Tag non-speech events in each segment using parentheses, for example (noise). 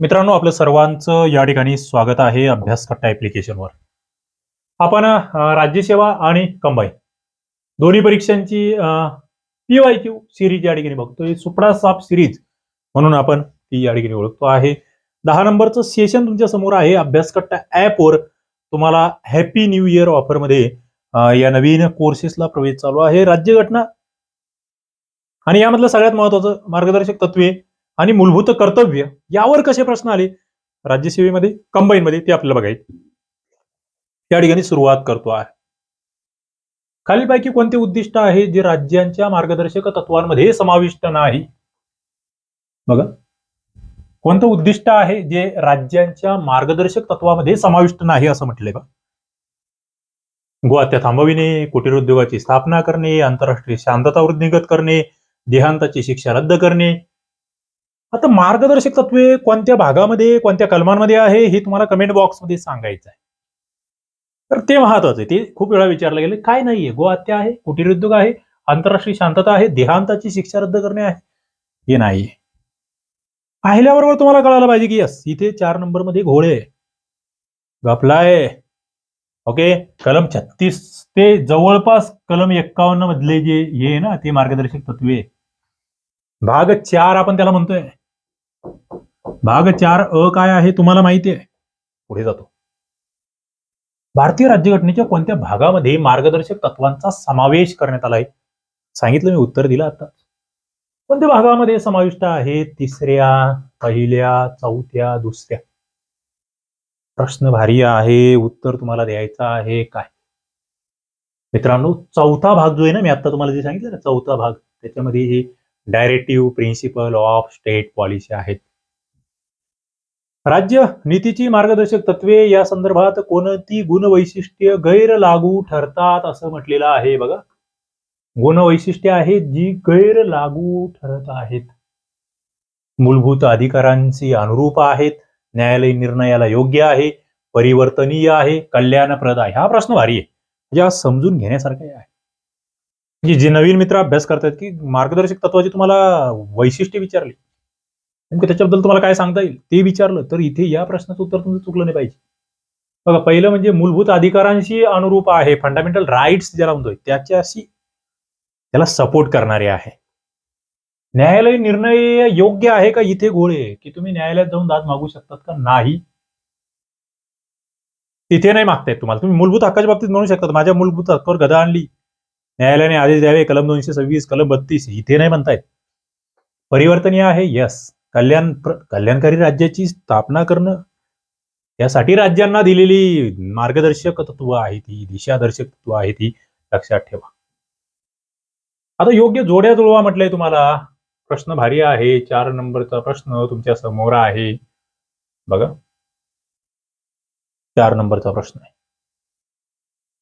मित्रांनो आपलं सर्वांचं या ठिकाणी स्वागत आहे अभ्यासकट्टा ऍप्लिकेशनवर आपण राज्यसेवा आणि कंबाईन दोन्ही परीक्षांची पी वाय क्यू सिरीज या ठिकाणी बघतोय. सुपडा साप सिरीज म्हणून आपण ती या ठिकाणी ओळखतो आहे. दहा नंबरचं सेशन तुमच्यासमोर आहे. अभ्यासकट्टा ऍपवर तुम्हाला हॅपी न्यू इयर ऑफरमध्ये या नवीन कोर्सेसला प्रवेश चालू आहे. राज्यघटना. आणि यामधलं सगळ्यात महत्वाचं मार्गदर्शक तत्वे आणि मूलभूत कर्तव्य यावर कसे प्रश्न आले? राज्यसेवेमध्ये कंबाईनमध्ये ते आपल्याला बघायचे. या ठिकाणी सुरुवात करतो आहे. खालीलपैकी कोणते उद्दिष्ट आहे जे राज्यांच्या मार्गदर्शक तत्वांमध्ये समाविष्ट नाही? बघा. कोणतं उद्दिष्ट आहे जे राज्यांच्या मार्गदर्शक तत्वामध्ये समाविष्ट नाही असं म्हटलंय बा गोहत्या थांबविणे कुटीर उद्योगाची स्थापना करणे आंतरराष्ट्रीय शांतता वृद्धिंगत करणे देहांताची शिक्षा रद्द करणे आता मार्गदर्शक तत्वे कोणत्या भागामध्ये कोणत्या कलमांमध्ये आहे हे तुम्हाला कमेंट बॉक्समध्ये सांगायचं आहे. तर ते महत्वाचं आहे. ते खूप वेळा विचारलं गेलं काय नाहीये? गोहत्या आहे कुटीर उद्योग आहे आंतरराष्ट्रीय शांतता आहे देहांताची शिक्षा रद्द करणे आहे. हे नाहीये पाहिल्याबरोबर तुम्हाला कळायला पाहिजे की यस इथे चार नंबरमध्ये घोळे गपलाय ओके? कलम छत्तीस ते जवळपास कलम एक्कावन्न मधले जे हे ना ते मार्गदर्शक तत्वे. भाग चार आपण त्याला म्हणतोय. भाग चार अ काय आहे तुम्हाला माहिती आहे? पुढे जातो. भारतीय राज्यघटनेच्या कोणत्या भागामध्ये मार्गदर्शक तत्वांचा समावेश करण्यात आला आहे? सांगितलं मी उत्तर दिलं आता कोणत्या भागामध्ये समाविष्ट आहे? तिसऱ्या पहिल्या चौथ्या दुसऱ्या? प्रश्न भारी आहे उत्तर तुम्हाला द्यायचं आहे काय? मित्रांनो चौथा भाग जो आहे ना मी आता तुम्हाला जे सांगितलं ना चौथा भाग त्याच्यामध्ये हे directive principle of state policy आहेत. राज्य नीतीची मार्गदर्शक तत्वे या संदर्भात कोणती गुणवैशिष्ट्य गैर लागू ठरतात असं म्हटलेलं आहे बघा. गुणवैशिष्ट्ये आहेत जी गैर लागू ठरत आहेत. मूलभूत अधिकारांची अनुरूप आहेत न्यायालय निर्णयाला योग्य आहे परिवर्तनीय आहे कल्याणप्रद आहे. हा प्रश्न भारी आहे. या समजून घेण्यासारखा आहे. म्हणजे जे नवीन मित्र अभ्यास करतात की मार्गदर्शक तत्वाची तुम्हाला वैशिष्ट्य विचारली. नेमकं त्याच्याबद्दल तुम्हाला काय सांगता येईल? ते विचारलं तर इथे या प्रश्नाचं उत्तर तुमचं चुकलं नाही पाहिजे. बघा पहिलं म्हणजे मूलभूत अधिकारांशी अनुरूप आहे. फंडामेंटल राईट्स ज्याला म्हणतोय त्याच्याशी त्याला सपोर्ट करणारे आहे. न्यायालयीन निर्णय योग्य आहे का इथे गोळे? की तुम्ही न्यायालयात जाऊन दाद मागू शकतात का? नाही. तिथे नाही मागतायत तुम्हाला. तुम्ही मूलभूत हक्काच्या बाबतीत म्हणू शकतात माझ्या मूलभूत हक्कावर गदा आणली. न्यायालयाने आदेश द्यावे. कलम दोनशे सव्वीस कलम बत्तीस इथे नाही म्हणतायत. परिवर्तनीय आहे यस. कल्याण कल्याणकारी राज्याची स्थापना करणं यासाठी राज्यांना दिलेली मार्गदर्शक तत्व आहे ती दिशादर्शक तत्व आहे ती लक्षात ठेवा. आता योग्य जोड्या जुळवा म्हटलंय तुम्हाला. प्रश्न भारी आहे. चार नंबरचा प्रश्न तुमच्यासमोर आहे. बघा. चार नंबरचा प्रश्न आहे.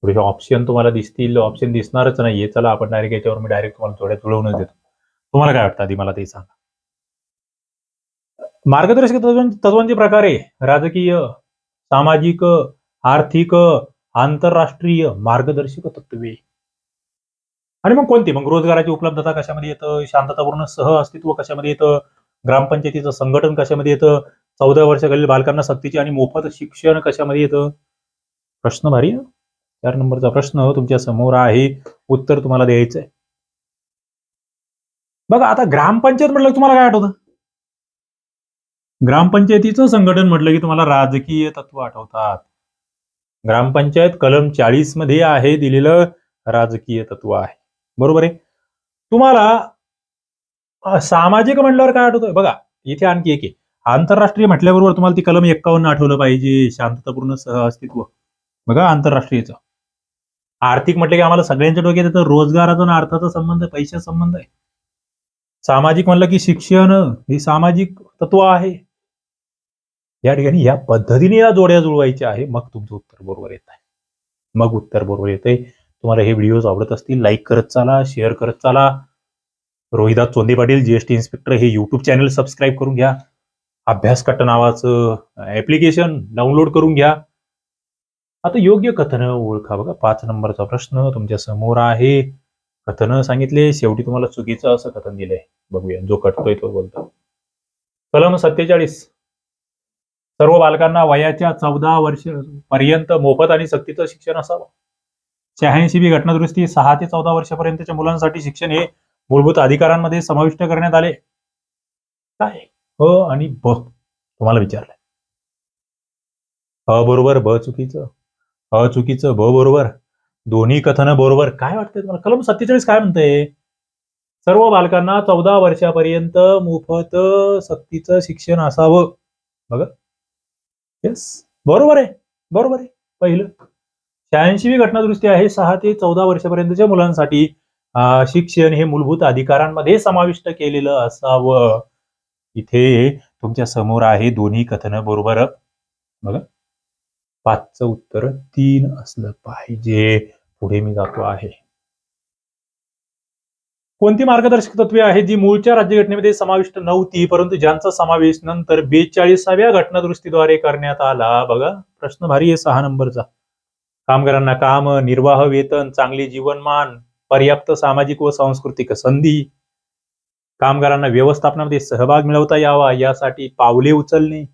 थोडेसे ऑप्शन तुम्हाला दिसतील. ऑप्शन दिसणारच नाहीये. चला आपण डायरेक्ट याच्यावर मी डायरेक्ट तुम्हाला थोड्या जुळवूनच देतो. तुम्हाला काय वाटतं आधी मला ते सांगा. मार्गदर्शक तत्वांचे प्रकार आहे राजकीय सामाजिक आर्थिक आंतरराष्ट्रीय मार्गदर्शक तत्वे आणि मग कोणती? मग रोजगाराची उपलब्धता कशामध्ये येतं? शांततापूर्ण सह अस्तित्व कशामध्ये येतं? ग्रामपंचायतीचं संघटन कशामध्ये येतं? चौदा वर्षाखालील बालकांना सक्तीचे आणि मोफत शिक्षण कशामध्ये येतं? प्रश्न भारी चार नंबरचा प्रश्न तुमच्यासमोर आहे. उत्तर तुम्हाला द्यायचं आहे बघा आता ग्रामपंचायत म्हटलं तुम्हाला काय आठवतं? ग्रामपंचायतीचं संघटन म्हटलं की तुम्हाला राजकीय तत्व आठवतात. ग्रामपंचायत कलम चाळीसमध्ये आहे दिलेलं राजकीय तत्व आहे. बरोबर आहे? तुम्हाला सामाजिक म्हटल्यावर काय आठवतंय बघा इथे आणखी एक आहे. आंतरराष्ट्रीय म्हटल्याबरोबर तुम्हाला ती कलम एक्कावन्न आठवलं पाहिजे. शांततापूर्ण सह अस्तित्व बघा आंतरराष्ट्रीयचं. आर्थिक म्हटलं की आम्हाला सगळ्यांच्या डोक्यात येतं रोजगाराचा आणि अर्थाचा संबंध पैशाचा संबंध आहे. सामाजिक म्हणलं की शिक्षण हे सामाजिक तत्व आहे. या ठिकाणी या पद्धतीने या जोड्या जुळवायच्या आहे. मग तुमचं उत्तर बरोबर येत आहे. मग उत्तर बरोबर येतंय. तुम्हाला हे व्हिडिओज आवडत असतील लाईक करत चाला शेअर करत चाला. रोहिदास चोंदे पाटील जीएसटी इन्स्पेक्टर हे युट्यूब चॅनल सबस्क्राईब करून घ्या. अभ्यास कट्ट नावाचं ऍप्लिकेशन डाउनलोड करून घ्या. आता योग्य कथन ओळखा बघा. पाच नंबरचा प्रश्न तुमच्यासमोर आहे. कथन सांगितले शेवटी तुम्हाला चुकीचं असं कथन दिलंय. बघूया जो कटतोय तो बोलतो. कलम सत्तेचाळीस. सर्व बालकांना वयाच्या चौदा वर्ष पर्यंत मोफत आणि सक्तीचं शिक्षण असावं. शहाऐंशी बी घटनादुरुस्ती सहा ते चौदा वर्षापर्यंतच्या मुलांसाठी शिक्षण हे मूलभूत अधिकारांमध्ये समाविष्ट करण्यात आले. काय? अ आणि ब. तुम्हाला विचारलंय. अ बरोबर ब चुकीचं. अ चुकीचं ब बरोबर दोन्ही कथन बरोबर. काय वाटतंय तुम्हाला? कलम सत्तेचाळीस काय म्हणतंय? सर्व बालकांना चौदा वर्षापर्यंत मोफत सक्तीचं शिक्षण असावं. बघा. येस बरोबर आहे. बरोबर आहे. पहिलं. शहाऐंशीवी घटनादुरुस्ती आहे. सहा ते चौदा वर्षापर्यंतच्या मुलांसाठी शिक्षण हे मूलभूत अधिकारांमध्ये समाविष्ट केलेलं असावं. इथे तुमच्यासमोर आहे दोन्ही कथन बरोबर. बघा. पाचचं उत्तर तीन असलं पाहिजे. पुढे मी जातो आहे. कोणती मार्गदर्शक तत्वे आहेत जी मूळच्या राज्यघटनेमध्ये समाविष्ट नव्हती परंतु ज्यांचा समावेश नंतर बेचाळीसाव्या घटनादुरुस्तीद्वारे करण्यात आला? बघा प्रश्न भारी आहे सहा नंबरचा. कामगारांना काम निर्वाह वेतन चांगले जीवनमान पर्याप्त सामाजिक व सांस्कृतिक संधी. कामगारांना व्यवस्थापनामध्ये सहभाग मिळवता यावा यासाठी पावले उचलणे.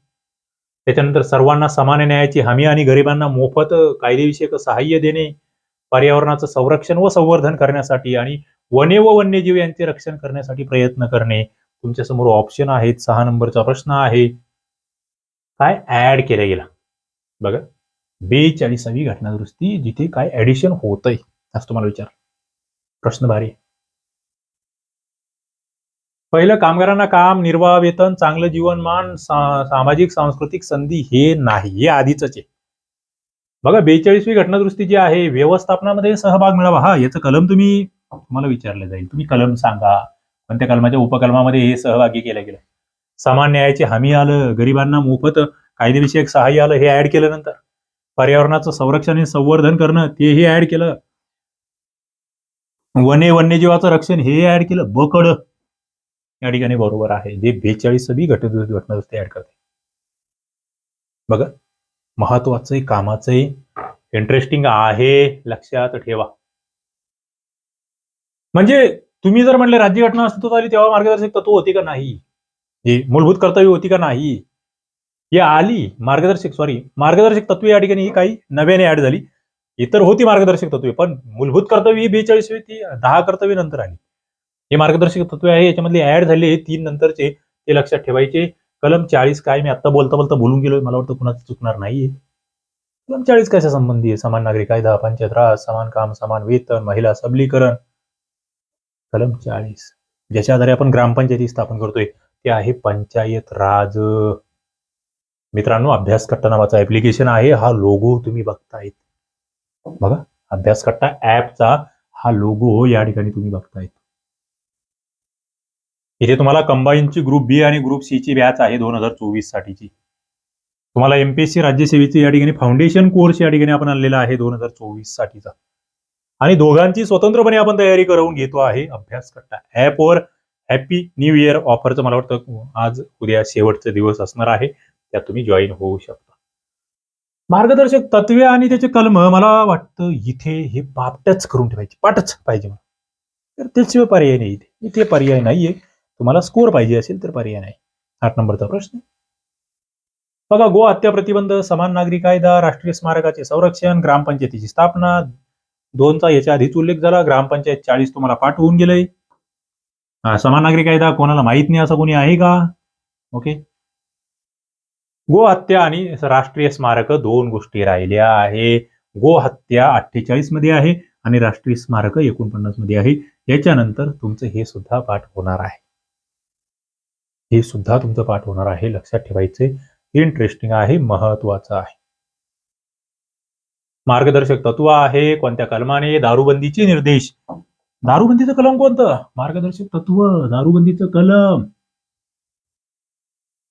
त्याच्यानंतर सर्वांना समान न्यायाची हमी आणि गरिबांना मोफत कायदेविषयक सहाय्य देणे पर्यावरणाचं संरक्षण व संवर्धन करण्यासाठी आणि वने व वन्यजीव यांचे रक्षण करण्यासाठी प्रयत्न करणे. तुमच्यासमोर ऑप्शन आहेत. सहा नंबरचा प्रश्न आहे. काय ऍड केलं गेला? बघा. बेचाळीसावी घटनादुरुस्ती जिथे काय ऍडिशन होतंय असं तुम्हाला विचार प्रश्न भारी आहे. पहिलं कामगारांना काम निर्वाह वेतन चांगलं जीवनमान सा- सामाजिक सांस्कृतिक संधी हे नाही हे आधीच आहे. बघा बेचाळीसवी घटनादृष्टी जी आहे व्यवस्थापनामध्ये सहभाग मिळावा. हा याचं कलम तुम्ही तुम्हाला विचारलं जाईल. तुम्ही कलम सांगा. पण त्या कलमाच्या उपकलमामध्ये हे सहभागी केलं गेलं? समान न्यायाची हमी आलं गरिबांना मोफत कायदेविषयक सहाय्य आलं हे ऍड केलं नंतर पर्यावरणाचं संरक्षण आणि संवर्धन करणं तेही ऍड केलं. वने वन्यजीवाचं रक्षण हे ऍड केलं. बकड. या ठिकाणी बरोबर आहे. जे बेचाळीसवी घटनादुरुस्ती घटनादुरुस्ती ऍड करते. बघा महत्वाचं कामाचंही इंटरेस्टिंग आहे लक्षात ठेवा. म्हणजे तुम्ही जर म्हणले राज्यघटना अस्तित्वात आली तेव्हा मार्गदर्शक तत्व होती का नाही? हे मूलभूत कर्तव्य होती का नाही? या आली मार्गदर्शक सॉरी मार्गदर्शक तत्वे या ठिकाणी ही काही नव्याने ऍड झाली. इतर होती मार्गदर्शक तत्वे पण मूलभूत कर्तव्य ही बेचाळीसवी ती दहा कर्तव्य नंतर आली. हे मार्गदर्शक तत्वे आहे याच्यामधले ऍड झाले तीन नंतरचे ते लक्षात ठेवायचे. कलम चाळीस काय मी आता बोलता बोलता बोलून गेलोय मला वाटतं कुणाचं चुकणार नाहीये. कलम चाळीस कशा संबंधी आहे? समान नागरिक कायदा पंचायत राज समान काम समान वेतन महिला सबलीकरण. कलम चाळीस. ज्याच्या आधारे आपण ग्रामपंचायती स्थापन करतोय ते आहे पंचायत राज. मित्रांनो अभ्यास कट्टा नावाचा ऍप्लिकेशन आहे हा लोगो तुम्ही बघतायत. बघा अभ्यास कट्टा ऍपचा हा लोगो या ठिकाणी तुम्ही बघतायत. इथे तुम्हाला कंबाईनची ग्रुप बी आणि ग्रुप सी ची बॅच आहे दोन हजार चोवीस साठीची. तुम्हाला एमपीएससी राज्यसेवेची या ठिकाणी फाउंडेशन कोर्स या ठिकाणी आपण आणलेला आहे दोन हजार चोवीस साठीचा. आणि दोघांची स्वतंत्रपणे आपण तयारी करून घेतो आहे अभ्यास करता ऍपवर हॅपी न्यू इयर ऑफरचं मला वाटतं आज उद्या शेवटचा दिवस असणार आहे. त्यात तुम्ही जॉईन होऊ शकता. मार्गदर्शक तत्वे आणि त्याचे कलम मला वाटतं इथे हे पापटच करून ठेवायचे. पाठच पाहिजे मला तर त्याशिवाय पर्याय नाही इथे. इथे पर्याय नाहीये. तुम्हाला स्कोर पाहिजे असेल तर पर्याय नाही. आठ नंबरचा प्रश्न. बघा गो हत्या प्रतिबंध समान नागरी कायदा राष्ट्रीय स्मारकाचे संरक्षण ग्रामपंचायतीची स्थापना दोनचा याच्या आधीच उल्लेख झाला ग्रामपंचायत चाळीस तुम्हाला पाठ होऊन गेलंय समान नागरी कायदा कोणाला माहीत नाही असं कोणी आहे का? ओके गो हत्या आणि राष्ट्रीय स्मारक दोन गोष्टी राहिल्या आहे. गो हत्या अठ्ठेचाळीसमध्ये आहे आणि राष्ट्रीय स्मारक एकोणपन्नासमध्ये आहे. याच्यानंतर तुमचं हे सुद्धा पाठ होणार आहे. हे सुद्धा तुमचं पाठ होणार आहे. लक्षात ठेवायचे. इंटरेस्टिंग आहे महत्वाचं आहे. मार्गदर्शक तत्व आहे कोणत्या कलमाने? दारूबंदीचे निर्देश. दारूबंदीचं कलम कोणतं? मार्गदर्शक तत्व दारूबंदीचं कलम.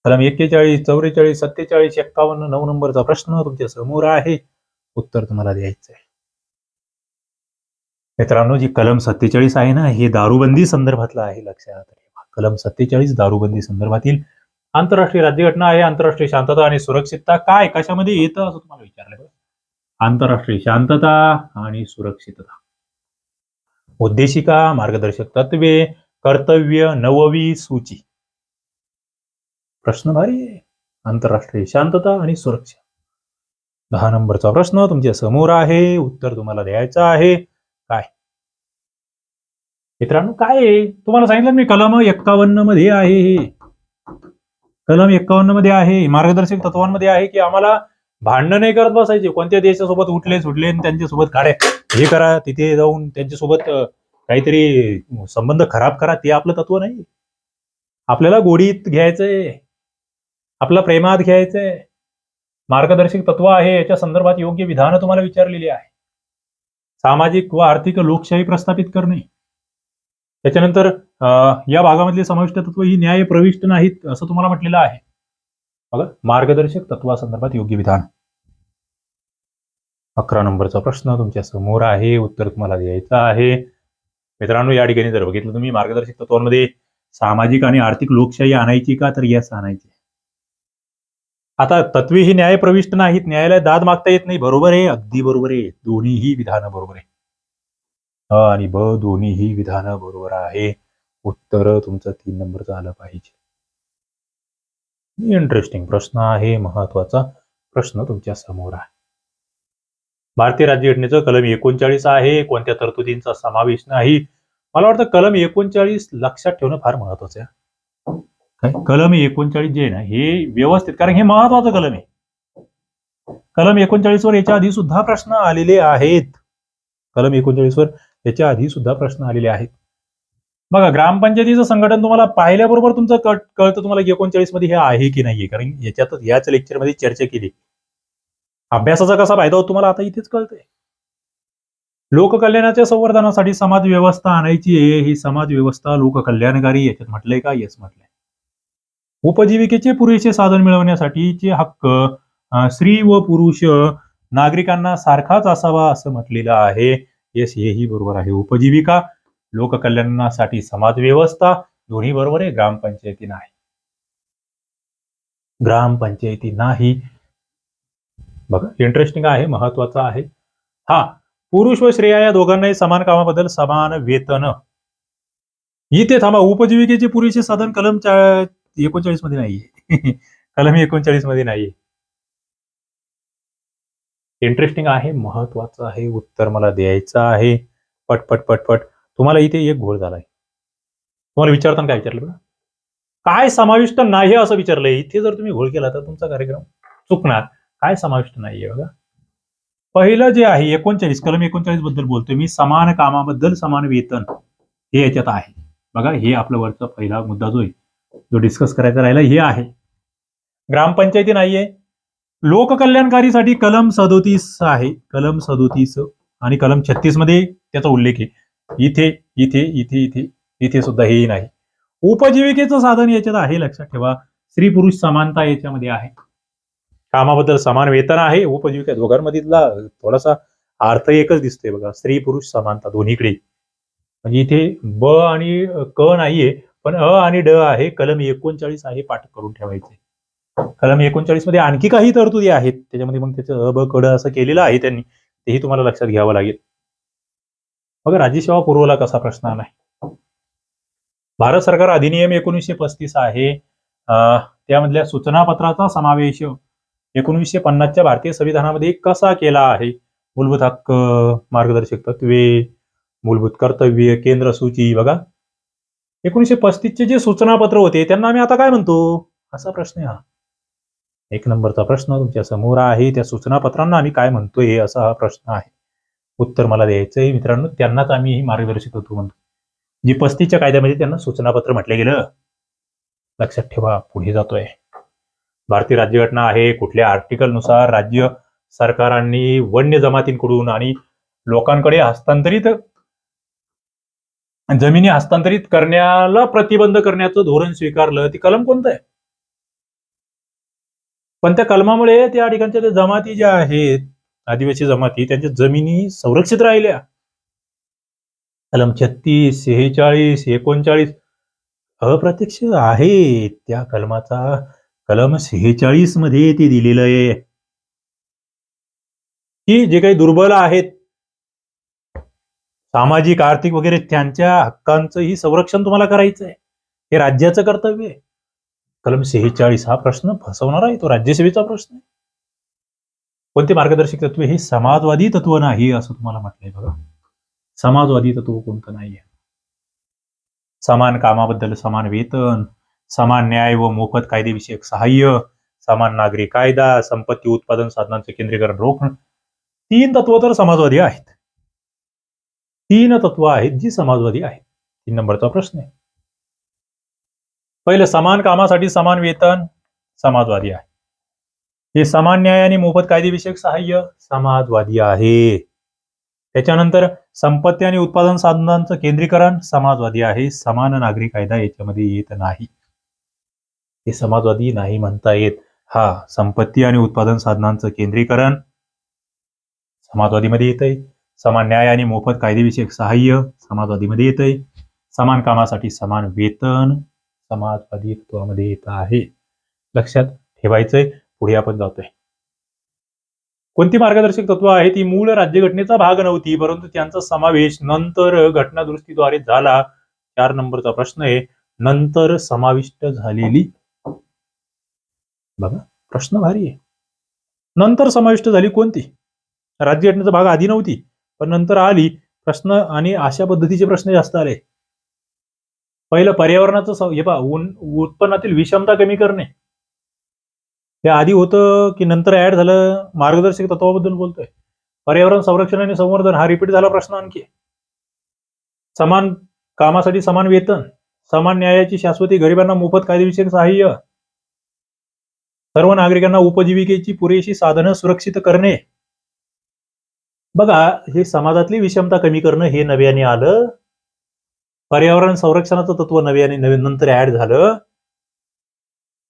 कलम एक्केचाळीस चौवेचाळीस सत्तेचाळीस एक्कावन्न नऊ नंबरचा प्रश्न तुमच्यासमोर आहे. उत्तर तुम्हाला द्यायचं आहे मित्रांनो जी कलम सत्तेचाळीस आहे ना हे दारूबंदी संदर्भातलं आहे लक्षात कलम सत्तेचाळीस दारूबंदी संदर्भातील आंतरराष्ट्रीय राज्यघटना आहे. आंतरराष्ट्रीय शांतता आणि सुरक्षितता काय? कशामध्ये येतं असं तुम्हाला विचारलं आंतरराष्ट्रीय शांतता आणि सुरक्षितता. उद्देशिका मार्गदर्शक तत्वे कर्तव्य नववी सूची. प्रश्न भारी आहे. आंतरराष्ट्रीय शांतता आणि सुरक्षा. दहा नंबरचा प्रश्न तुमच्यासमोर आहे. उत्तर तुम्हाला द्यायचं आहे. काय? मित्रांनो काय आहे? तुम्हाला सांगितलं मी कलम एक्कावन्नमध्ये आहे हे. कलम एक्कावन्नमध्ये आहे मार्गदर्शक तत्वांमध्ये आहे की आम्हाला भांडणं नाही करत बसायचे. कोणत्या देशासोबत उठले सुटले त्यांच्यासोबत काढे. हे करा तिथे जाऊन त्यांच्यासोबत काहीतरी संबंध खराब करा. ते आपलं तत्व नाही. आपल्याला गोडीत घ्यायचंय. आपला प्रेमात घ्यायचंय. मार्गदर्शक तत्व आहे. याच्या संदर्भात योग्य विधानं तुम्हाला विचारलेली आहे. सामाजिक व आर्थिक लोकशाही प्रस्थापित करणे. त्याच्यानंतर या भागामधली समाविष्ट तत्व ही न्याय प्रविष्ट नाहीत असं तुम्हाला म्हटलेलं आहे. बघा मार्गदर्शक तत्वासंदर्भात योग्य विधान. अकरा नंबरचा प्रश्न तुमच्यासमोर आहे उत्तर तुम्हाला द्यायचं आहे. मित्रांनो या ठिकाणी जर बघितलं तुम्ही मार्गदर्शक तत्वांमध्ये सामाजिक आणि आर्थिक लोकशाही आणायची का? तर यस आणायची. आता तत्वे ही न्याय प्रविष्ट नाहीत न्यायालयात दाद मागता येत नाही बरोबर आहे? अगदी बरोबर आहे. दोन्हीही विधानं बरोबर आहे. अ आणि ब दोन्हीही विधानं बरोबर आहे. उत्तर तुमचं तीन नंबरचं आलं पाहिजे. इंटरेस्टिंग प्रश्न आहे. महत्त्वाचा प्रश्न तुमच्यासमोर आहे. भारतीय राज्यघटनेचं कलम एकोणचाळीस आहे. कोणत्या तरतुदींचा समावेश नाही? मला वाटतं कलम एकोणचाळीस लक्षात ठेवणं फार महत्वाचं आहे. काय? कलम एकोणचाळीस जे आहे ना हे व्यवस्थित कारण हे महत्वाचं कलम आहे. कलम एकोणचाळीस वर याच्या आधी सुद्धा प्रश्न आलेले आहेत. कलम एकोणचाळीस वर याच्या आधी सुद्धा प्रश्न आलेले आहेत. बघा ग्रामपंचायतीचं संघटन तुम्हाला पाहिल्याबरोबर तुमचं कळतं तुम्हाला एकोणचाळीसमध्ये हे आहे की नाहीये. कारण याच्यातच याच लेक्चरमध्ये चर्चा केली. अभ्यासाचा कसा फायदा होतो तुम्हाला आता इथेच कळतंय. लोककल्याणाच्या संवर्धनासाठी समाज व्यवस्था आणायची आहे. ही समाज व्यवस्था लोककल्याणकारी याच्यात म्हटलंय का? येस म्हटलंय. उपजीविकेचे पुरेसे साधन मिळवण्यासाठीचे हक्क स्त्री व पुरुष नागरिकांना सारखाच असावा असं म्हटलेलं आहे. येस हेही बरोबर आहे. उपजीविका लोककल्याणासाठी समाज व्यवस्था दोन्ही बरोबर आहे ग्रामपंचायती नाही. ग्रामपंचायती नाही. बघा इंटरेस्टिंग आहे महत्त्वाचा आहे. हा पुरुष व स्त्रिया या दोघांनाही समान कामाबद्दल समान वेतन. इथे थांबा उपजीविकेचे पुरेसे साधन कलम चा- एकोणचाळीसमध्ये नाहीये. (laughs) कलम एकोणचाळीसमध्ये नाहीये. इंटरेस्टिंग आहे महत्वाचं आहे उत्तर मला द्यायचं आहे. पटपट पटपट तुम्हाला इथे एक घोळ झालाय. तुम्हाला विचारताना काय विचारलं बघा काय समाविष्ट नाही असं विचारलंय. इथे जर तुम्ही घोळ केला तर तुमचा कार्यक्रम चुकणार. काय समाविष्ट नाहीये बघा. पहिलं जे आहे एकोणचाळीस कलम एकोणचाळीसबद्दल बोलतोय मी. समान कामाबद्दल समान वेतन हे याच्यात आहे. बघा हे आपलं वरचा पहिला मुद्दा जो आहे जो डिस्कस करायचा राहिला हे आहे. ग्रामपंचायती नाहीये. लोककल्याणकारीसाठी कलम सदोतीस आहे. कलम सदोतीस आणि कलम छत्तीसमध्ये त्याचा उल्लेख आहे. इथे इथे इथे इथे इथे सुद्धा हे नाही. उपजीविकेचं साधन याच्यात आहे लक्षात ठेवा. स्त्री पुरुष समानता याच्यामध्ये आहे. कामाबद्दल समान वेतन आहे. उपजीविका दोघांमधील थोडासा अर्थ एकच दिसतोय बघा. स्त्री पुरुष समानता दोन्हीकडे. म्हणजे इथे ब आणि क नाहीये पण अ आणि ड आहे. कलम एकोणचाळीस आहे पाठ करून ठेवायचे. कलम एकोणचाळीसमध्ये आणखी काही तरतुदी आहेत. त्याच्यामध्ये मग त्याचं अ ब कड असं केलेलं आहे त्यांनी. तेही तुम्हाला लक्षात घ्यावं लागेल. मग राज्यसेवा पुरवला कसा प्रश्न आला भारत सरकार अधिनियम एकोणीसशे पस्तीस आहे. त्यामधल्या सूचनापत्राचा समावेश एकोणीसशे पन्नासच्या भारतीय संविधानामध्ये कसा केला आहे? मूलभूत हक्क मार्गदर्शक तत्वे मूलभूत कर्तव्य केंद्र सूची बघा. एकोणीसशे पस्तीसचे जे सूचनापत्र होते त्यांना आम्ही आता काय म्हणतो? असा प्रश्न आहे हा. एक नंबरचा प्रश्न तुमच्यासमोर आहे त्या सूचनापत्रांना आम्ही काय म्हणतोय असा हा प्रश्न आहे. उत्तर मला द्यायचंय. मित्रांनो त्यांनाच आम्ही ही होतो म्हणतो. जी पस्तीच्या कायद्यामध्ये त्यांना सूचनापत्र म्हटलं गेलं लक्षात ठेवा पुढे जातोय. भारतीय राज्यघटना आहे. कुठल्या आर्टिकलनुसार राज्य सरकारांनी वन्य जमातींकडून आणि लोकांकडे हस्तांतरित जमिनी हस्तांतरित करण्याला प्रतिबंध करण्याचं धोरण स्वीकारलं. ती कलम कोणतं आहे? पण त्या कलमामुळे त्या ठिकाणच्या त्या जमाती ज्या आहेत आदिवासी जमाती त्यांच्या जमिनी संरक्षित राहिल्या. कलम छत्तीस सेहेचाळीस एकोणचाळीस अप्रत्यक्ष आहे त्या कलमाचा कलम सेहेचाळीसमध्ये ते दिलेलं आहे. की जे काही दुर्बल आहेत सामाजिक आर्थिक वगैरे त्यांच्या हक्कांचंही संरक्षण तुम्हाला करायचं आहे हे राज्याचं कर्तव्य आहे. कलम सेहेचाळीस हा प्रश्न फसवणारा आहे तो राज्यसेवेचा प्रश्न आहे. कोणते मार्गदर्शक तत्व हे समाजवादी तत्व नाही असं तुम्हाला म्हटलंय बघा. समाजवादी तत्व कोणतं नाही आहे? समान कामाबद्दल समान वेतन समान न्याय व मोफत कायदेविषयक सहाय्य समान नागरी कायदा संपत्ती उत्पादन साधनांचे केंद्रीकरण रोखणं तीन तत्व तर समाजवादी आहेत. तीन तत्व आहेत जी समाजवादी आहेत. तीन नंबरचा प्रश्न आहे. पहिलं समान कामासाठी समान वेतन समाजवादी आहे. हे समान न्याय आणि मोफत कायदेविषयक सहाय्य समाजवादी आहे. त्याच्यानंतर संपत्ती आणि उत्पादन साधनांचं केंद्रीकरण समाजवादी आहे. समान नागरी कायदा याच्यामध्ये येत नाही. हे समाजवादी नाही म्हणता येत. हा संपत्ती आणि उत्पादन साधनांचं केंद्रीकरण समाजवादीमध्ये येत आहे समान न्याय आणि मोफत कायदेविषयक सहाय्य समाजवादीमध्ये येत आहे समान कामासाठी समान वेतन समाजवादी तत्वामध्ये येत आहे. लक्षात ठेवायचंय. पुढे आपण जातोय. कोणती मार्गदर्शक तत्व आहे? ती मूळ राज्यघटनेचा भाग नव्हती परंतु त्यांचा समावेश नंतर घटनादुरुस्तीद्वारे झाला. चार नंबरचा प्रश्न आहे. नंतर समाविष्ट झालेली? बघा प्रश्न भारी आहे. नंतर समाविष्ट झाली कोणती? राज्यघटनेचा भाग आधी नव्हती पण नंतर आली. प्रश्न आणि अशा पद्धतीचे प्रश्न जास्त आले. पहिलं पर्यावरणाचं हे पहा ऊन उत्पन्नातील विषमता कमी करणे. हे आधी होतं की नंतर ऍड झालं मार्गदर्शक तत्वाबद्दल बोलतोय. पर्यावरण संरक्षण आणि संवर्धन हा रिपीट झाला प्रश्न आणखी. समान कामासाठी समान वेतन समान न्यायाची शाश्वती गरिबांना मोफत कायदेविषयक सहाय्य सर्व नागरिकांना उपजीविकेची पुरेशी साधनं सुरक्षित करणे. बघा हे समाजातली विषमता कमी करणं हे नव्याने आलं. पर्यावरण संरक्षणाचं तत्व नव्याने नवीन नंतर ऍड झालं.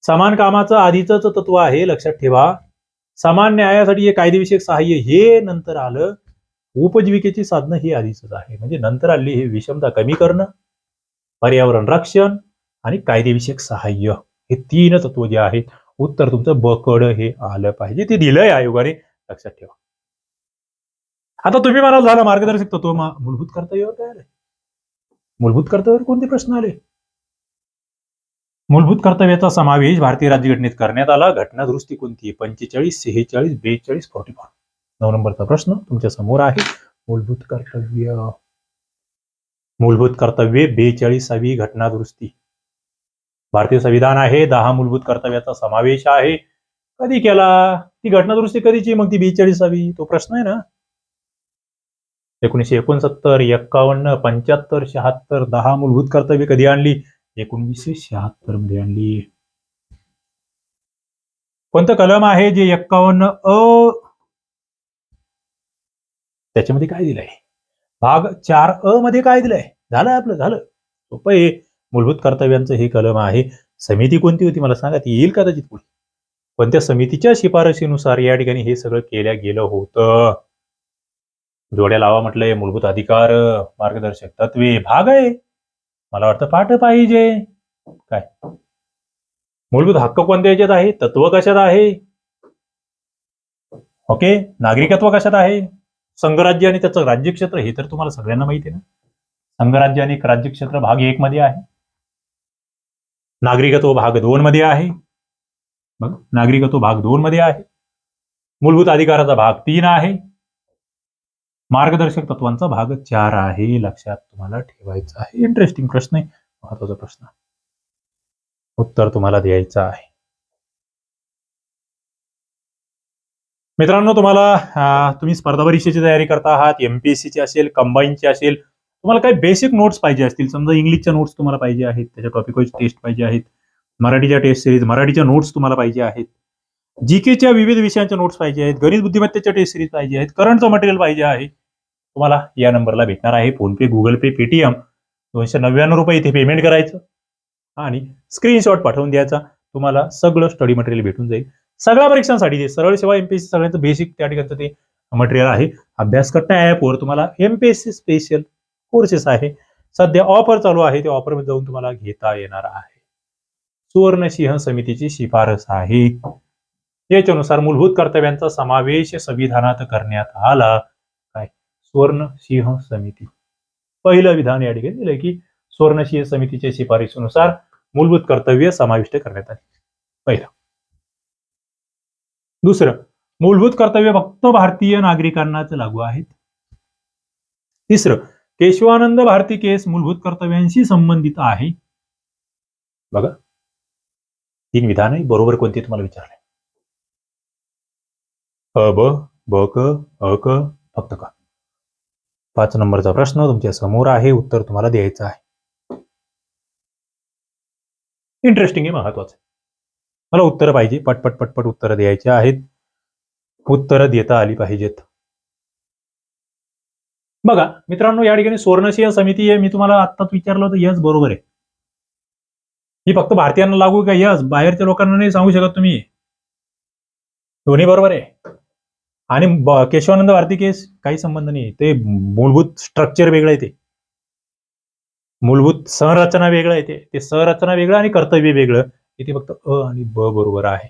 समान कामाचं आधीच तत्व आहे लक्षात ठेवा. समान न्यायासाठी हे कायदेविषयक सहाय्य हे नंतर आलं. उपजीविकेची साधनं ही आधीच आहे. म्हणजे नंतर आली हे विषमता कमी करणं पर्यावरण रक्षण आणि कायदेविषयक सहाय्य. हे तीन तत्व जे आहेत उत्तर तुमचं बकड हे आलं पाहिजे. ते दिलंय आयोगाने लक्षात ठेवा. आता तुम्ही मला झालं मार्गदर्शक तत्व मूलभूत कर्तव्यावर काय मूलभूत कर्तव्यावर कोणते प्रश्न आले? मूलभूत कर्तव्याचा समावेश भारतीय राज्यघटनेत करण्यात आला. घटना दुरुस्ती कोणती आहे पंचेचाळीस सेहेचाळीस बेचाळीस फोर्टी फोर. नऊ नंबरचा प्रश्न तुमच्यासमोर आहे. मूलभूत कर्तव्य. मूलभूत कर्तव्ये बेचाळीसावी घटना दुरुस्ती भारतीय संविधान आहे. दहा मूलभूत कर्तव्याचा समावेश आहे. कधी केला? ती घटना दुरुस्ती कधीची? मग ती बेचाळीसावी. तो प्रश्न आहे ना? एकोणीशे एकोणसत्तर एक्कावन्न पंच्याहत्तर शहात्तर दहा मूलभूत कर्तव्य कधी आणली? एकोणीसशे शहात्तरमध्ये आणली. कोणतं कलम आहे जे एक्कावन्न अ? त्याच्यामध्ये काय दिलंय? भाग चार अ मध्ये काय दिलंय? झालं आपलं झालं. सोपं आहे. मूलभूत कर्तव्यांचं हे कलम आहे. समिती कोणती होती मला सांगा? ती येईल कदाचित पुढे. कोणत्या समितीच्या शिफारशीनुसार या ठिकाणी हे सगळं केल्या गेलं होतं. जोड्या लावा म्हटलंय मूलभूत अधिकार मार्गदर्शक तत्वे भाग आहे. मला वाटतं पाठ पाहिजे. काय? मूलभूत हक्क कोणत्या याच्यात आहे? तत्व कशात आहे? ओके? नागरिकत्व कशात आहे? संघराज्य आणि त्याचं राज्यक्षेत्र हे तर तुम्हाला सगळ्यांना माहिती आहे ना? संघराज्य आणि राज्यक्षेत्र भाग एक मध्ये आहे. नागरिकत्व भाग दोन मध्ये आहे. बघ नागरिकत्व भाग दोन मध्ये आहे. मूलभूत अधिकाराचा भाग तीन आहे. मार्गदर्शक तत्वांचा भाग चार आहे. लक्षात तुम्हाला ठेवायचा आहे. इंटरेस्टिंग प्रश्न आहे. महत्त्वाचा प्रश्न. उत्तर तुम्हाला द्यायचं आहे. मित्रांनो तुम्हाला तुम्ही स्पर्धा परीक्षेची तयारी करता आहात एमपीएससीची असेल कंबाईनची असेल तुम्हाला काही बेसिक नोट्स पाहिजे असतील. समजा इंग्लिशच्या नोट्स तुम्हाला पाहिजे आहेत त्याच्या टॉपिकवाईज टेस्ट पाहिजे आहेत मराठीच्या टेस्ट सिरीज मराठीच्या नोट्स तुम्हाला पाहिजे आहेत जीकेच्या विविध विषयांच्या नोट्स पाहिजे आहेत गणित बुद्धिमत्तेच्या टेस्ट सिरीज पाहिजे आहेत करंटचं मटेरियल पाहिजे आहे. तुम्हाला या नंबरला भेटणार आहे. PhonePe Google Pay Paytm. दोनशे नव्याण्णव रुपये इथे पेमेंट करायचं. आणि स्क्रीनशॉट पाठवून द्यायचा. तुम्हाला सगळं स्टडी मटेरियल भेटून जाईल. सगळ्या परीक्षांसाठी ते सरळ सेवा एमपीएससी सगळ्यांचं बेसिक त्या ठिकाणचं ते मटेरियल आहे. अभ्यास करता ॲपवर तुम्हाला एमपीएससी स्पेशल कोर्सेस आहे. सध्या ऑफर चालू आहे. त्या ऑफरमध्ये जाऊन तुम्हाला घेता येणार आहे. सुवर्णसिंह समितीची शिफारस आहे. याच्यानुसार मूलभूत कर्तव्यांचा समावेश संविधानात करण्यात आला. स्वर्ण सिंह समिती. पहिलं विधान या ठिकाणी दिलंय की सुवर्णसिंह समितीच्या शिफारशीनुसार मूलभूत कर्तव्य समाविष्ट करण्यात आली. पहिलं. दुसरं मूलभूत कर्तव्य फक्त भारतीय नागरिकांनाच लागू आहेत. तिसरं केशवानंद भारती केस मूलभूत कर्तव्यांशी संबंधित आहे. बघा. तीन विधान आहे बरोबर कोणती तुम्हाला विचारले अ ब ब क अ क फक्त का. पाच नंबरचा प्रश्न तुमच्यासमोर आहे उत्तर तुम्हाला द्यायचं आहे. इंटरेस्टिंग आहे महत्वाचं मला उत्तर पाहिजे पटपट पटपट उत्तरं द्यायची आहेत. उत्तरं देता आली पाहिजेत. बघा मित्रांनो या ठिकाणी स्वर्णशीय समिती आहे. मी तुम्हाला आत्ताच विचारलं होतं यस बरोबर आहे. ही फक्त भारतीयांना लागू का? यस. बाहेरच्या लोकांना नाही सांगू शकत तुम्ही. दोन्ही बरोबर आहे. आणि ब- केशवानंद भारती केस काही संबंध नाही ते मूलभूत स्ट्रक्चर वेगळं आहे ते. मूलभूत संरचना वेगळं आहे ते. संरचना वेगळं आणि कर्तव्य वेगळं. इथे फक्त अ आणि ब बरोबर आहे.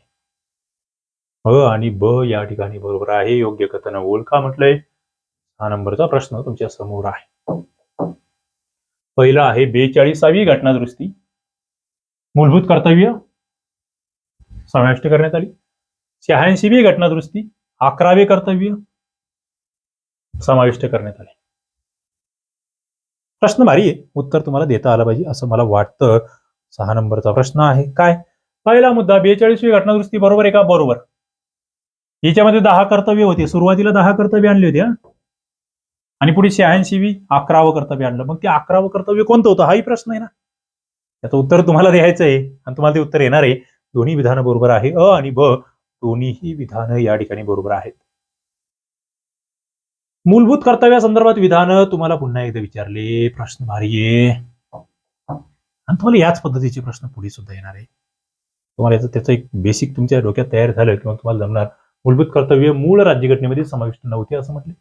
अ आणि ब या ठिकाणी बरोबर आहे. योग्य कथन ओळखा म्हटलंय. हा नंबरचा प्रश्न तुमच्यासमोर आहे. पहिला आहे बेचाळीसावी घटना दुरुस्ती मूलभूत कर्तव्य. समाविष्ट करण्यात आली. शहाऐंशीवी घटना दुरुस्ती अकरावे कर्तव्य समाविष्ट करण्यात आले. प्रश्न भारी आहे. उत्तर तुम्हाला देता आलं पाहिजे असं मला वाटतं. सहा नंबरचा प्रश्न आहे. काय? पहिला मुद्दा बेचाळीसवी घटनादुरुस्ती बरोबर आहे का? बरोबर. याच्यामध्ये दहा कर्तव्य होते. सुरुवातीला दहा कर्तव्य आणली होती आणि पुढे शहाऐंशीवी अकरावं कर्तव्य आणलं. मग ते अकरावं कर्तव्य कोणतं होतं? हाही प्रश्न आहे ना. याचं उत्तर तुम्हाला द्यायचं आहे आणि तुम्हाला ते उत्तर येणार आहे. दोन्ही विधानं बरोबर आहे. अ आणि ब. दोन्हीही विधानं या ठिकाणी बरोबर आहेत. मूलभूत कर्तव्यासंदर्भात विधानं तुम्हाला पुन्हा एकदा विचारले प्रश्न भारी आहे आणि तुम्हाला याच पद्धतीचे प्रश्न पुढे सुद्धा येणार आहे. तुम्हाला याचं त्याचं एक बेसिक तुमच्या डोक्यात तयार झालं किंवा तुम्हाला जमणार. मूलभूत कर्तव्य मूळ राज्यघटनेमध्ये समाविष्ट नव्हते असं म्हटले.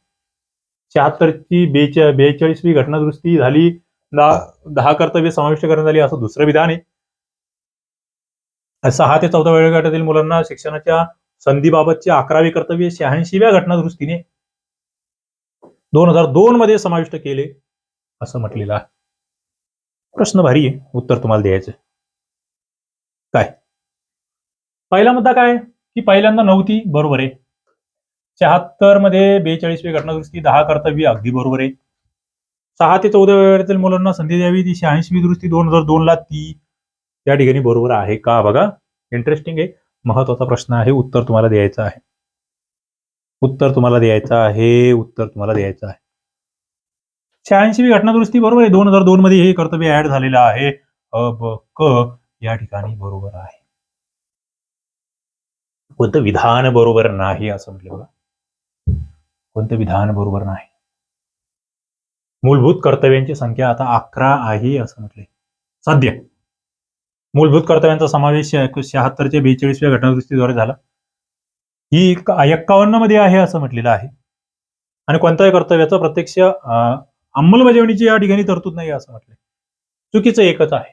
शहात्तरची बेचा बेचाळीसवी घटना दुरुस्ती झाली दहा दहा कर्तव्य समाविष्ट करण्यात आली असं दुसरं विधान आहे. सहा ते चौदा वयोगटातील मुलांना शिक्षणाच्या संधीबाबतचे अकरावे कर्तव्य शहाऐंशीव्या घटना दुरुस्तीने दोन हजार दोन मध्ये समाविष्ट केले असं म्हटलेलं आहे. प्रश्न भारी आहे. उत्तर तुम्हाला द्यायचं काय? पहिला मुद्दा काय? की पहिल्यांदा नव्हती बरोबर आहे. शहात्तरमध्ये बेचाळीसवी घटना दुरुस्ती दहा कर्तव्य अगदी बरोबर आहे. सहा ते चौदा वेळातील मुलांना संधी द्यावी. ती शहाऐंशी दुरुस्ती दोन हजार दोन ला ती त्या ठिकाणी बरोबर आहे का? बघा इंटरेस्टिंग आहे महत्त्वाचा प्रश्न आहे उत्तर तुम्हाला द्यायचं आहे. उत्तर तुम्हाला द्यायचं आहे उत्तर तुम्हाला द्यायचं आहे. शहाऐंशीवी घटना दुरुस्ती बरोबर आहे. दोन हजार दोन मध्ये हे कर्तव्य ऍड झालेलं आहे. अ ब क या ठिकाणी बरोबर आहे. कोणतं विधान बरोबर नाही असं म्हटलं बघा. कोणतं विधान बरोबर नाही. मूलभूत कर्तव्यांची संख्या आता अकरा आहे असं म्हटले सध्या. मूलभूत कर्तव्यांचा समावेश शहात्तरच्या बेचाळीसव्या घटनादुरुस्तीद्वारे झाला. ही एक्कावन्नमध्ये आहे असं म्हटलेलं आहे. आणि कोणत्याही कर्तव्याचं प्रत्यक्ष अंमलबजावणीची या ठिकाणी तरतूद नाही असं म्हटलंय. चुकीचं एकच आहे.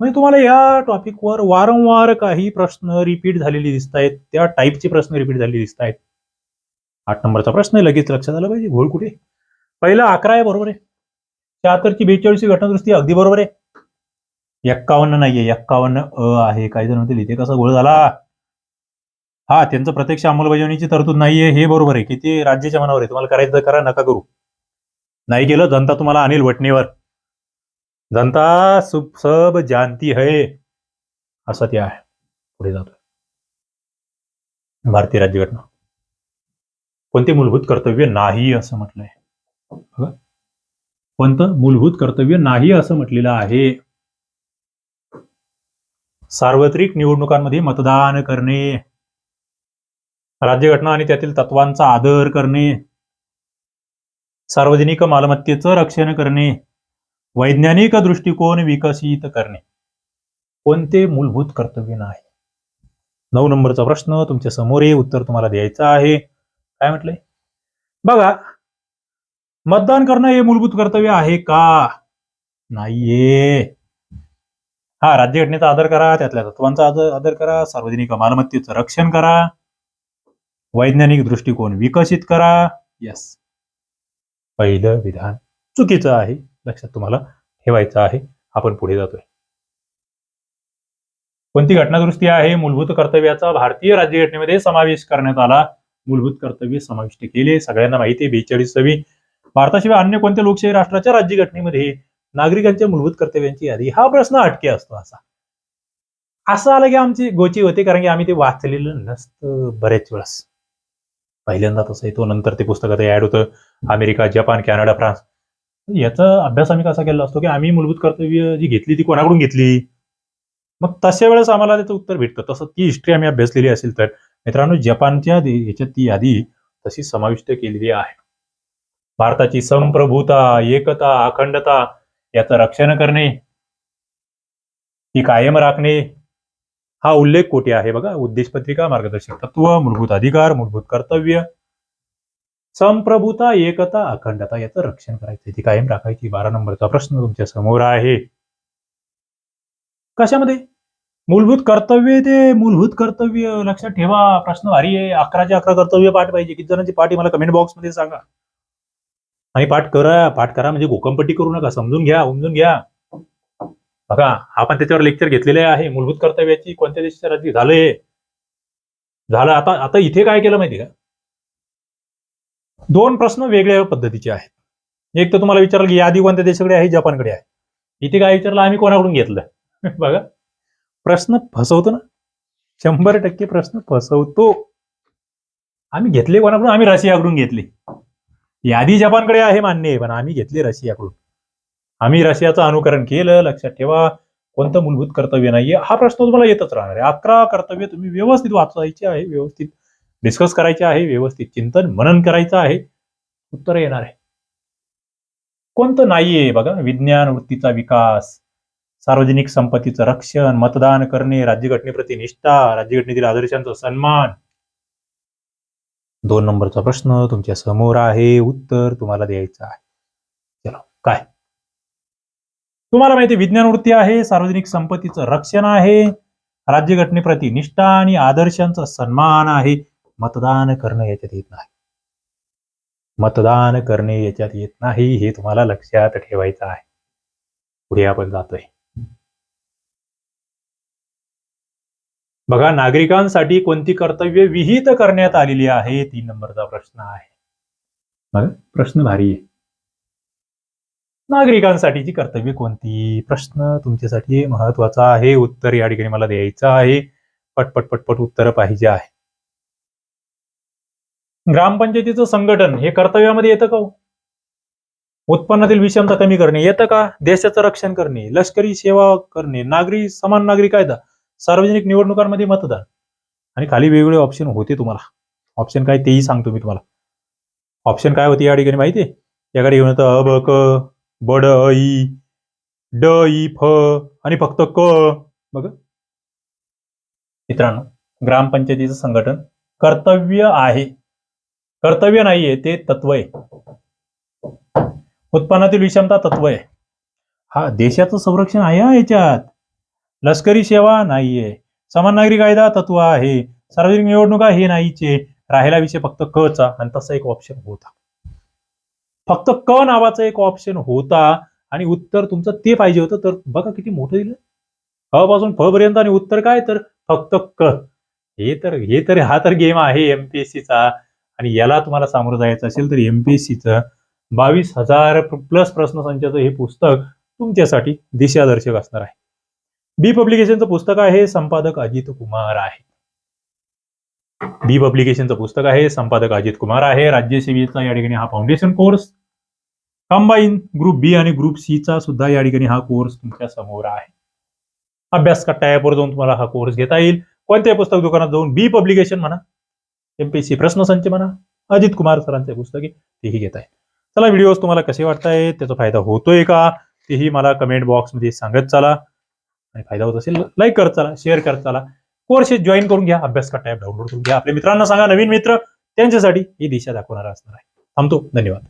म्हणजे तुम्हाला या टॉपिकवर वारंवार काही प्रश्न रिपीट झालेले दिसत आहेत त्या टाईपचे प्रश्न रिपीट झालेले दिसत आहेत आठ नंबरचा प्रश्न आहे. लगेच लक्षात आला पाहिजे. घोळ कुठे? पहिला अकरा आहे. बरोबर आहे. शहात्तरची बेचाळीसची घटनादृष्टी अगदी बरोबर आहे. एक्कावन्न नाहीये एक्कावन्न अ आहे. काही जण म्हणतील इथे कसा गोळ झाला? हा त्यांचं प्रत्यक्ष अंमलबजावणीची तरतूद नाहीये हे बरोबर आहे. की ते राज्याच्या मनावर आहे? तुम्हाला करायचं करा नका करू. नाही केलं जनता तुम्हाला अनिल वटणेवर. जनता सुप सब जानती है असं ते आहे. पुढे जातोय. भारतीय राज्यघटना. कोणते मूलभूत कर्तव्य नाही असं म्हटलंय? बघा. कोणतं मूलभूत कर्तव्य नाही असं म्हटलेलं आहे? सार्वत्रिक निवडणुकांमध्ये मतदान करणे राज्यघटना आणि त्यातील तत्वांचा आदर करणे सार्वजनिक मालमत्तेचं रक्षण करणे वैज्ञानिक दृष्टिकोन विकसित करणे. कोणते मूलभूत कर्तव्य नाही? नऊ नंबरचा प्रश्न तुमच्यासमोर आहे उत्तर तुम्हाला द्यायचं आहे. काय म्हटलंय? बघा मतदान करणं हे मूलभूत कर्तव्य आहे का? नाहीये. हा राज्यघटनेचा आदर करा त्यातल्या तत्वांचा आदर आदर करा सार्वजनिक मालमत्तेचं रक्षण करा वैज्ञानिक दृष्टिकोन विकसित करा. यस पहिलं विधान चुकीचं आहे लक्षात तुम्हाला ठेवायचं आहे आपण पुढे जातोय. कोणती घटनादुरुस्ती आहे? मूलभूत कर्तव्याचा भारतीय राज्यघटनेमध्ये समावेश करण्यात आला. मूलभूत कर्तव्य समाविष्ट केले सगळ्यांना माहिती आहे बेचाळीसावी. भारताशिवाय अन्य कोणत्या लोकशाही राष्ट्राच्या राज्यघटनेमध्ये नागरिकांच्या मूलभूत कर्तव्यांची यादी. हा प्रश्न अटके असतो असा. असं आलं की आमची गोची होते कारण की आम्ही ते वाचलेलं नसतं बरेच वेळेस. पहिल्यांदा तसं येतो नंतर ते पुस्तकात ऍड होतं. America Japan Canada France. याचा अभ्यास आम्ही कसा केला असतो की आम्ही मूलभूत कर्तव्य जी घेतली ती कोणाकडून घेतली? मग तशा वेळेस आम्हाला त्याचं उत्तर भेटतं. तसं ती हिस्ट्री आम्ही अभ्यासलेली असेल तर. मित्रांनो जपानच्या याच्यात ती यादी तशी समाविष्ट केलेली आहे. भारताची संप्रभुता एकता अखंडता याचं रक्षण करणे ती कायम राखणे हा उल्लेख कोठे आहे बघा? उद्देश पत्रिका मार्गदर्शक तत्व मूलभूत अधिकार मूलभूत कर्तव्य संप्रभुता एकता अखंडता याचं रक्षण करायचं. ती कायम राखायची. बारा नंबरचा प्रश्न तुमच्यासमोर आहे. कशामध्ये? मूलभूत कर्तव्य ते. मूलभूत कर्तव्य लक्षात ठेवा. प्रश्न भारी आहे. अकराचे अकरा कर्तव्य पाठ पाहिजे. किती जणांची पाठी मला कमेंट बॉक्समध्ये सांगा. आणि पाठ करा पाठ करा म्हणजे गोकमपट्टी करू नका समजून घ्या उमजून घ्या. बघा आपण त्याच्यावर लेक्चर घेतलेले आहे मूलभूत कर्तव्याची कोणत्या देशाच्या राज्य झालंय झालं आता आता इथे काय केलं माहिती का? दोन प्रश्न वेगळ्या पद्धतीचे आहेत. एक तर तुम्हाला विचारलं की यादी कोणत्या देशाकडे आहे जपानकडे आहे. इथे काय विचारलं आम्ही कोणाकडून घेतलं? (laughs) बघा. प्रश्न फसवतो ना. शंभर टक्के प्रश्न फसवतो. आम्ही घेतले कोणाकडून? आम्ही रशियाकडून घेतले. यादी जपानकडे आहे मान्य आहे पण आम्ही घेतले रशियाकडून. आम्ही रशियाचं अनुकरण केलं लक्षात ठेवा कोणतं मूलभूत कर्तव्य नाहीये. हा प्रश्न तुम्हाला येतच राहणार आहे. अकरा कर्तव्य तुम्ही व्यवस्थित वाचायचे आहे व्यवस्थित डिस्कस करायचे आहे व्यवस्थित चिंतन मनन करायचं आहे. उत्तर येणार आहे. कोणतं नाहीये बघा विज्ञान वृत्तीचा विकास सार्वजनिक संपत्तीचं रक्षण मतदान करणे राज्यघटनेप्रती निष्ठा राज्यघटनेतील आदर्शांचा सन्मान. दोन नंबरचा प्रश्न तुमच्यासमोर आहे उत्तर तुम्हाला द्यायचं आहे. चला काय? तुम्हाला माहिती आहे, विज्ञान वृत्ती आहे सार्वजनिक संपत्तीचं रक्षण आहे राज्यघटनेप्रती निष्ठा आणि आदर्शांचा सन्मान आहे मतदान करणं याच्यात येत नाही. मतदान करणे याच्यात येत नाही हे तुम्हाला लक्षात ठेवायचं आहे. पुढे आपण जातोय. बघा नागरिकांसाठी कोणती कर्तव्य विहित करण्यात आलेली आहे? तीन नंबरचा प्रश्न आहे. बघा प्रश्न भारी आहे. नागरिकांसाठीची कर्तव्य कोणती? प्रश्न तुमच्यासाठी महत्त्वाचा आहे. उत्तर या ठिकाणी मला द्यायचं आहे. पटपट पटपट उत्तर पाहिजे आहे. ग्रामपंचायतीचं संघटन हे कर्तव्यामध्ये येतं का हो? उत्पन्नातील विषमता कमी करणे येतं का? देशाचं रक्षण करणे लष्करी सेवा करणे नागरी समान नागरी कायदा. सार्वजनिक निवडणुकांमध्ये मतदान. आणि खाली वेगवेगळे ऑप्शन होते तुम्हाला. ऑप्शन काय तेही सांगतो मी तुम्हाला. ऑप्शन काय होते या ठिकाणी माहिती आहे? याकडे घेऊन येतं अ ब क बड अ, ई ड ई फ आणि फक्त क. बघ. मित्रांनो ग्रामपंचायतीचं संघटन कर्तव्य आहे. कर्तव्य नाहीये ते तत्व आहे. उत्पन्नातील विषमता तत्व आहे. हा देशाचं संरक्षण आहे याच्यात. लष्करी सेवा नाहीये. समान नागरी कायदा तत्व आहे. सार्वजनिक निवडणुका हे नाहीचे. राहिला विषय फक्त क चा आणि तसा एक ऑप्शन होता. फक्त क नावाचा एक ऑप्शन होता आणि उत्तर तुमचं ते पाहिजे होतं. तर बघा किती मोठं दिलं. अ पासून फ पर्यंत आणि उत्तर काय? तर फक्त क. हे तर हे तर हा तर गेम आहे एमपीएससीचा आणि याला तुम्हाला सामोरं जायचं असेल तर एमपीएससीचं बावीस हजार प्लस प्रश्नसंचाचं हे पुस्तक तुमच्यासाठी दिशादर्शक असणार आहे. बी पब्लिकेशनचं पुस्तक आहे संपादक अजित कुमार आहे. बी पब्लिकेशनचं पुस्तक आहे संपादक अजित कुमार आहे. राज्य सेवेचा या ठिकाणी हा foundation course combine group B आणि ग्रुप सी चा सुद्धा या ठिकाणी हा कोर्स तुमच्यासमोर आहे. अभ्यास कट्टा ॲपवर जाऊन तुम्हाला हा कोर्स घेता येईल. कोणत्याही पुस्तक दुकानात जाऊन बी पब्लिकेशन म्हणा एमपीएससी प्रश्नसंच म्हणा अजित कुमार सरांचे पुस्तके तेही घेत आहे चला व्हिडिओज तुम्हाला कसे वाटतायत त्याचा फायदा होतोय का तेही मला कमेंट बॉक्समध्ये सांगत चला. आणि फायदा होत असेल लाईक करत चला शेअर करत चला. कोर्स जॉईन करून घ्या अभ्यास का टॅब डाउनलोड करून घ्या. आपल्या मित्रांना सांगा नवीन मित्र त्यांच्यासाठी ही दिशा दाखवणारा असणार आहे. थांबतो धन्यवाद.